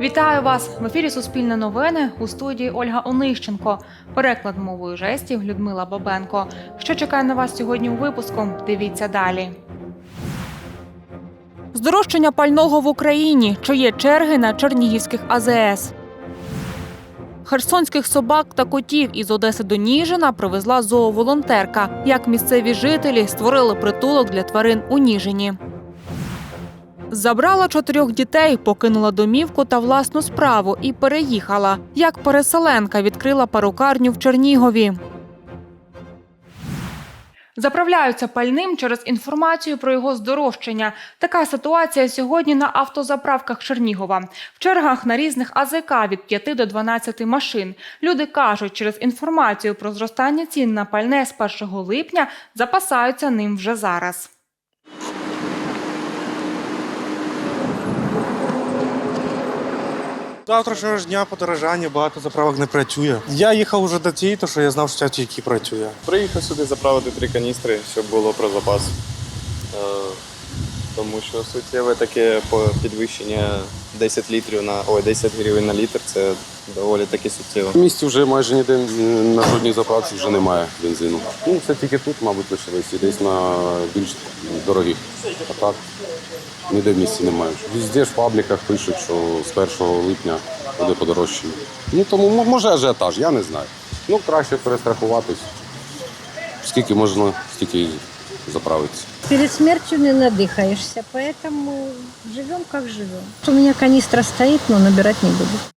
Вітаю вас в ефірі Суспільне новини у студії Ольга Онищенко. Переклад мовою жестів Людмила Бабенко. Що чекає на вас сьогодні у випуску? Дивіться далі. Здорожчання пального в Україні. Чи є черги на Чернігівських АЗС? Херсонських собак та котів із Одеси до Ніжина привезла зооволонтерка. Як місцеві жителі створили притулок для тварин у Ніжині. Забрала чотирьох дітей, покинула домівку та власну справу і переїхала. Як переселенка відкрила парукарню в Чернігові. Заправляються пальним через інформацію про його здорожчання. Така ситуація сьогодні на автозаправках Чернігова. В чергах на різних АЗК від 5 до 12 машин. Люди кажуть, через інформацію про зростання цін на пальне з 1 липня запасаються ним вже зараз. Завтрашнього ж дня подорожання, багато заправок не працює. Я їхав уже до цієї, тому що я знав, що тільки працює. Приїхав сюди заправити три каністри, щоб було про запас. Е, Тому що суттєве таке по- підвищення 10 літрів на ой, 10 гривень на літр це доволі таки суттєво. В місті вже майже ніде м, на жодній заправці вже немає бензину. Ну, це тільки тут, мабуть, лишилось і десь на більш дорогих. А так ніде в місті немає. Везде ж в пабліках пишуть, що з 1 липня буде подорожчання. Ну тому може ажіотаж, я не знаю. Ну, краще перестрахуватись. Скільки можна, стільки заправитися. Перед смертью не надыхаешься, поэтому живем как живем. У меня канистра стоит, но набирать не буду.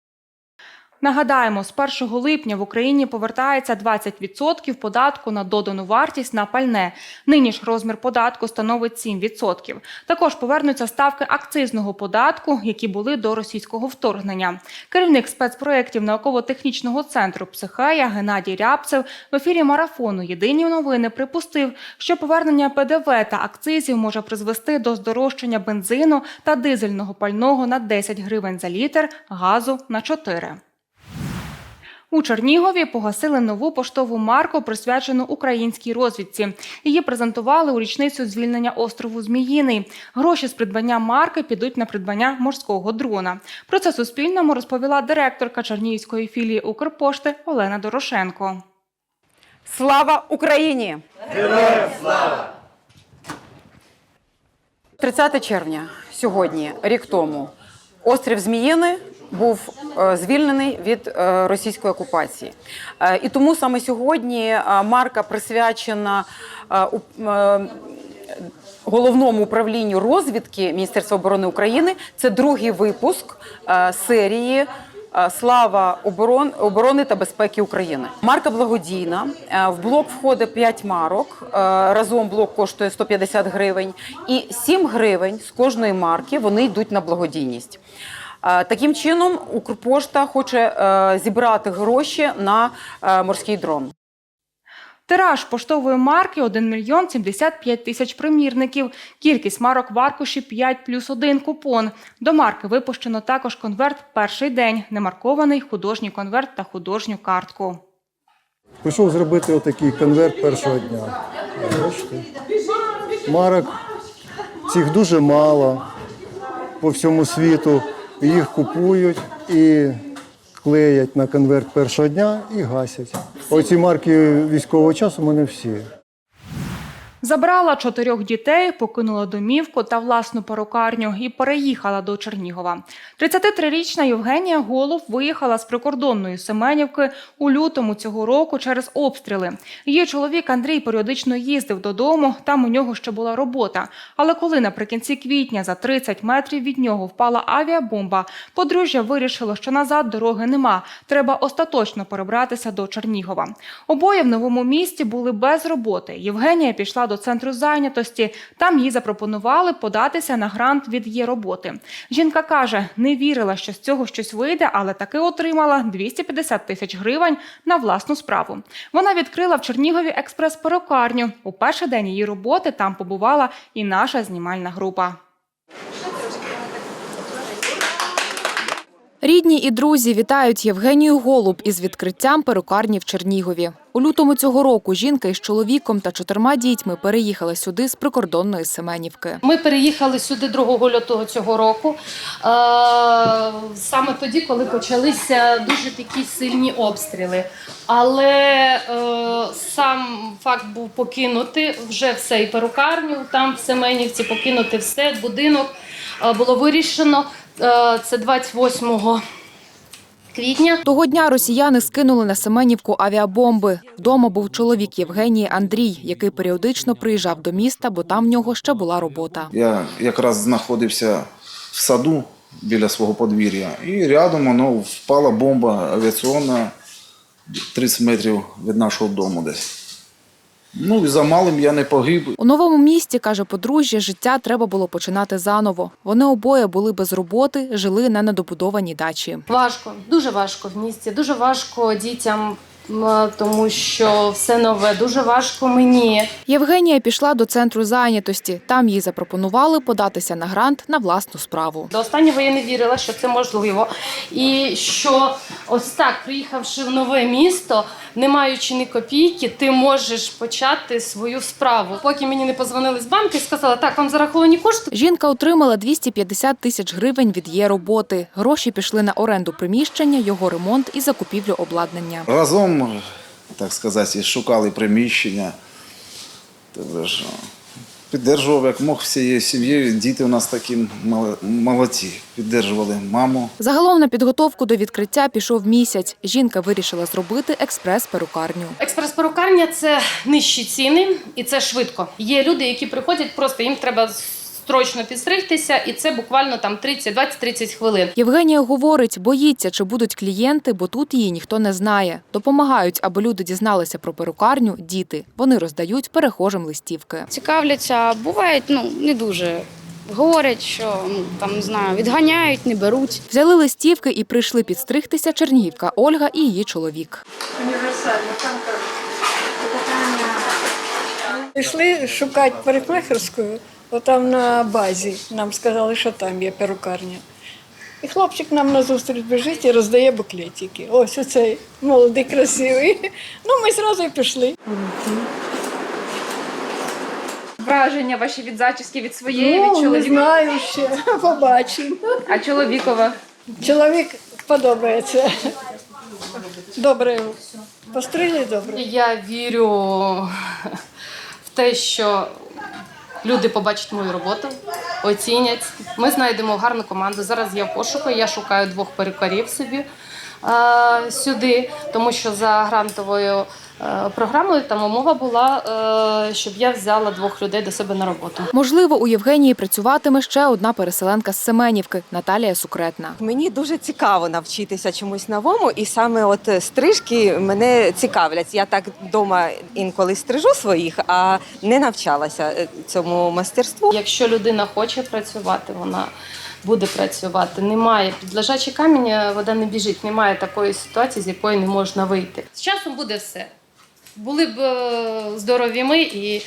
Нагадаємо, з 1 липня в Україні повертається 20% податку на додану вартість на пальне. Нині ж розмір податку становить 7%. Також повернуться ставки акцизного податку, які були до російського вторгнення. Керівник спецпроєктів науково-технічного центру «Психея» Геннадій Рябцев в ефірі марафону Єдині новини припустив, що повернення ПДВ та акцизів може призвести до здорожчання бензину та дизельного пального на 10 гривень за літр, газу на 4. У Чернігові погасили нову поштову марку, присвячену українській розвідці. Її презентували у річницю звільнення острову Зміїний. Гроші з придбання марки підуть на придбання морського дрона. Про це Суспільному розповіла директорка Чернігівської філії Укрпошти Олена Дорошенко. Слава Україні! Героям слава! 30 червня сьогодні, рік тому, острів Зміїни був е, звільнений від е, російської окупації. Е, І тому саме сьогодні марка присвячена головному управлінню розвідки Міністерства оборони України. Це другий випуск серії. Слава оборон, оборони та безпеки України. Марка благодійна. В блок входить 5 марок. Разом блок коштує 150 гривень. І 7 гривень з кожної марки вони йдуть на благодійність. Е, Таким чином, Укрпошта хоче е, зібрати гроші на е, морський дрон. Тираж поштової марки 1 мільйон 75 тисяч примірників. Кількість марок в аркуші 5 плюс 1 купон. До марки випущено також конверт перший день, немаркований художній конверт та художню картку. Пішов зробити отакий конверт першого дня. Марок цих дуже мало по всьому світу. Їх купують і клеять на конверт першого дня і гасять. Оці марки військового часу у мене всі. Забрала чотирьох дітей, покинула домівку та власну перукарню і переїхала до Чернігова. 33-річна Євгенія Голов виїхала з прикордонної Семенівки у лютому цього року через обстріли. Її чоловік Андрій періодично їздив додому. Там у нього ще була робота. Але коли наприкінці квітня за 30 метрів від нього впала авіабомба, подружжя вирішило, що назад дороги нема. Треба остаточно перебратися до Чернігова. Обоє в новому місті були без роботи. Євгенія пішла до центру зайнятості. Там їй запропонували податися на грант від її роботи. Жінка каже, не вірила, що з цього щось вийде, але таки отримала 250 тисяч гривень на власну справу. Вона відкрила в Чернігові експрес-перукарню. У перший день її роботи там побувала і наша знімальна група. Рідні і друзі вітають Євгенію Голуб із відкриттям перукарні в Чернігові. У лютому цього року жінка із чоловіком та чотирма дітьми переїхала сюди з прикордонної Семенівки. Ми переїхали сюди 2 лютого цього року, е, саме тоді, коли почалися дуже такі сильні обстріли. Але е, сам факт був покинути вже все і перукарню, там в Семенівці покинути все, будинок е, було вирішено. Е, це 28 квітня. Того дня росіяни скинули на Семенівку авіабомби. Вдома був чоловік Євгенії Андрій, який періодично приїжджав до міста, бо там в нього ще була робота. Я якраз знаходився в саду біля свого подвір'я, і рядом воно впала бомба авіаційна 30 метрів від нашого дому десь. Ну і за малим я не погиб. У новому місті, каже подружжя, життя треба було починати заново. Вони обоє були без роботи, жили на недобудованій дачі. Важко, дуже важко в місті, дуже важко дітям, тому що все нове, дуже важко мені. Євгенія пішла до центру зайнятості. Там їй запропонували податися на грант на власну справу. До останнього я не вірила, що це можливо. І що ось так, приїхавши в нове місто, не маючи ні копійки, ти можеш почати свою справу. Поки мені не позвонили з банку і сказали, так, вам зараховані кошти. Жінка отримала 250 тисяч гривень від її роботи. Гроші пішли на оренду приміщення, його ремонт і закупівлю обладнання. Разом, так сказати, шукали приміщення. Тобто ж, Піддержував як мог всією сім'єю. Діти у нас такі молодці. Піддержували маму. Загалом на підготовку до відкриття пішов місяць. Жінка вирішила зробити експрес-перукарню. Експрес-перукарня це нижчі ціни і це швидко. Є люди, які приходять, просто їм треба строчно підстригтися, і це буквально там 30, 20-30 хвилин. Євгенія говорить, боїться, чи будуть клієнти, бо тут її ніхто не знає. Допомагають, аби люди дізналися про перукарню діти. Вони роздають перехожим листівки. цікавляться, бувають ну не дуже. Говорять, що ну там не знаю, відганяють, не беруть. Взяли листівки і прийшли підстригтися Чернігівка Ольга і її чоловік. Пішли шукати парикмахерську, отам на базі. Нам сказали, що там є перукарня. І хлопчик нам назустріч біжить і роздає буклетики. Ось оцей молодий, красивий. Ну, ми зразу і пішли. Враження ваші від зачіски від своєї, від Ну, не чоловіка. знаю ще, побачимо. А чоловікова? Чоловік подобається. Добре. Постригли добре. Я вірю в те, що люди побачать мою роботу, оцінять. Ми знайдемо гарну команду. Зараз я в пошуку, я шукаю двох перукарів собі е, сюди, тому що за грантовою програмою там умова була, е, щоб я взяла двох людей до себе на роботу. Можливо, у Євгенії працюватиме ще одна переселенка з Семенівки Наталія Сукретна. Мені дуже цікаво навчитися чомусь новому, і саме от стрижки мене цікавлять. Я так вдома інколи стрижу своїх, а не навчалася е, цьому мастерству. Якщо людина хоче працювати, вона буде працювати. Немає під лежачий камінь, е, вода не біжить. Немає такої ситуації, з якої не можна вийти. З часом буде все. Були б е, здорові ми і е,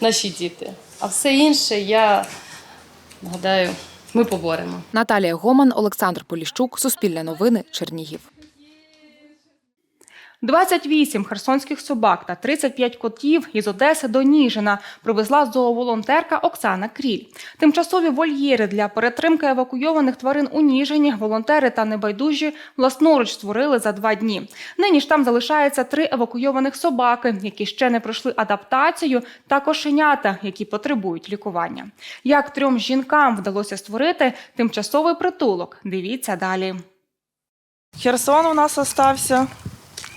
наші діти. А все інше, я гадаю, ми поборемо. Наталія Гоман, Олександр Поліщук, Суспільне новини, Чернігів. 28 херсонських собак та 35 котів із Одеси до Ніжина привезла зооволонтерка Оксана Кріль. Тимчасові вольєри для перетримки евакуйованих тварин у Ніжині волонтери та небайдужі власноруч створили за два дні. Нині ж там залишається три евакуйованих собаки, які ще не пройшли адаптацію, та кошенята, які потребують лікування. Як трьом жінкам вдалося створити тимчасовий притулок? Дивіться далі. Херсон у нас остався.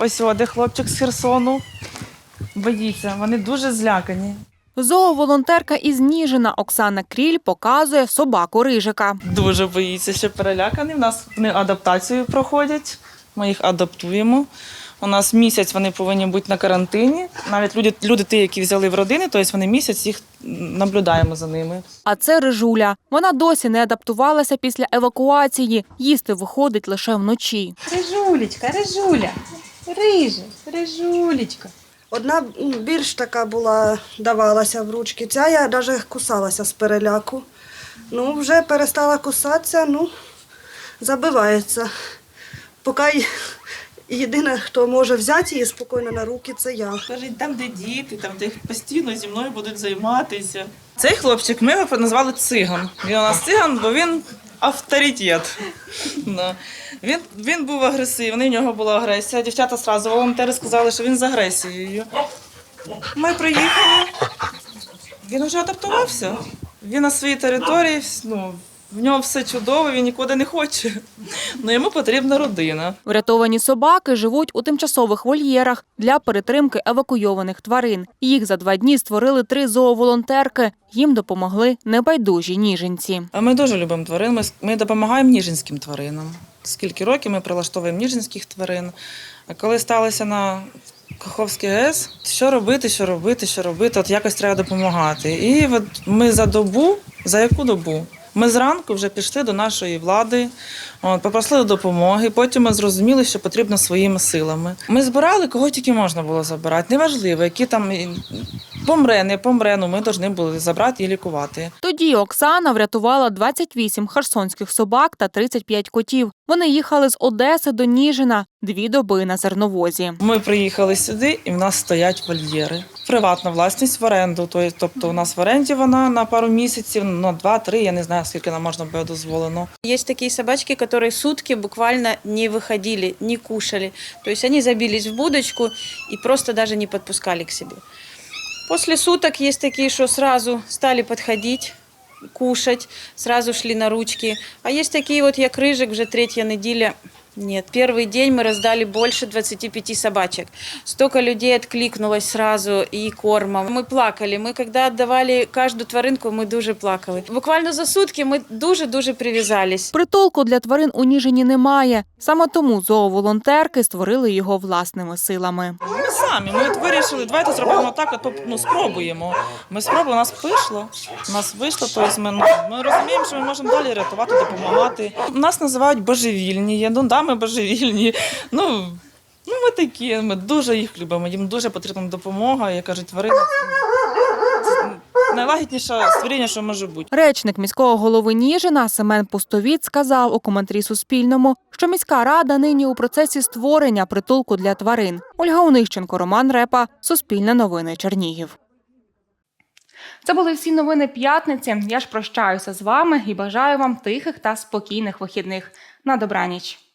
Ось о, де хлопчик з Херсону. Боїться, вони дуже злякані. Зооволонтерка із Ніжина Оксана Кріль показує собаку рижика. Дуже боїться, ще перелякані. У нас вони адаптацію проходять. Ми їх адаптуємо. У нас місяць вони повинні бути на карантині. Навіть люди, люди ті, які взяли в родини, тобто вони місяць їх наблюдаємо за ними. А це рижуля. Вона досі не адаптувалася після евакуації. Їсти виходить лише вночі. Рижулечка, рижуля, рижа, рижулечка. Одна більш така була, давалася в ручки. Ця я навіть кусалася з переляку. Ну, вже перестала кусатися, ну, забивається. Поки єдине, хто може взяти її спокійно на руки, це я. Кажуть, там, де діти, там, де постійно зі мною будуть займатися. Цей хлопчик ми його назвали циган. Він у нас циган, бо він авторитет. Да. Він, він був агресивний, в нього була агресія. Дівчата одразу волонтери сказали, що він з агресією. Ми приїхали, він вже адаптувався. Він на своїй території, ну, в нього все чудово, він нікуди не хоче. Ну йому потрібна родина. Врятовані собаки живуть у тимчасових вольєрах для перетримки евакуйованих тварин. Їх за два дні створили три зооволонтерки. Їм допомогли небайдужі ніженці. А ми дуже любимо тварин. Ми, ми допомагаємо ніжинським тваринам. Скільки років ми прилаштовуємо ніжинських тварин. А коли сталося на Каховський ГЕС, що робити, що робити, що робити, от якось треба допомагати. І от ми за добу, за яку добу? Ми зранку вже пішли до нашої влади, попросили допомоги. Потім ми зрозуміли, що потрібно своїми силами. Ми збирали, кого тільки можна було забирати. Неважливо, які там помре, не помре, ну ми повинні були забрати і лікувати. Тоді Оксана врятувала 28 херсонських собак та 35 котів. Вони їхали з Одеси до Ніжина дві доби на зерновозі. Ми приїхали сюди, і в нас стоять вольєри Приватна власність в оренду. то- Тобто у нас в оренді вона на пару місяців, на два-три, я не знаю, скільки нам можна буде дозволено. Есть такие собачки, которые сутки буквально не выходили, не кушали. То есть они забились в будочку и просто даже не подпускали к себе. После суток есть такие, что сразу стали подходить, кушать, сразу шли на ручки. А есть такие вот, як рыжик, уже третья неделя. Нет, первый день мы раздали больше 25 собачек. Столько людей откликнулось сразу и кормом. Мы плакали. Мы когда отдавали каждую тваринку, мы дуже плакали. Буквально за сутки мы дуже-дуже привязались. Притулку для тварин у Ніжині немає. Саме тому зооволонтерки створили його власними силами. Ми самі. Ми от вирішили, давайте зробимо так, от поп- ну, спробуємо. Ми спробуємо, у нас вийшло. У нас вийшло, тобто ми, ну, ми розуміємо, що ми можемо далі рятувати, допомагати. Нас називають божевільні. є. Ну да, ми божевільні. Ну, ну ми такі, ми дуже їх любимо. Їм дуже потрібна допомога. Я кажу, тварина найлагідніше створіння, що може бути. Речник міського голови Ніжина Семен Пустовіт сказав у коментарі Суспільному, що міська рада нині у процесі створення притулку для тварин. Ольга Онищенко, Роман Репа, Суспільне новини Чернігів. Це були всі новини п'ятниці. Я ж прощаюся з вами і бажаю вам тихих та спокійних вихідних. На добраніч.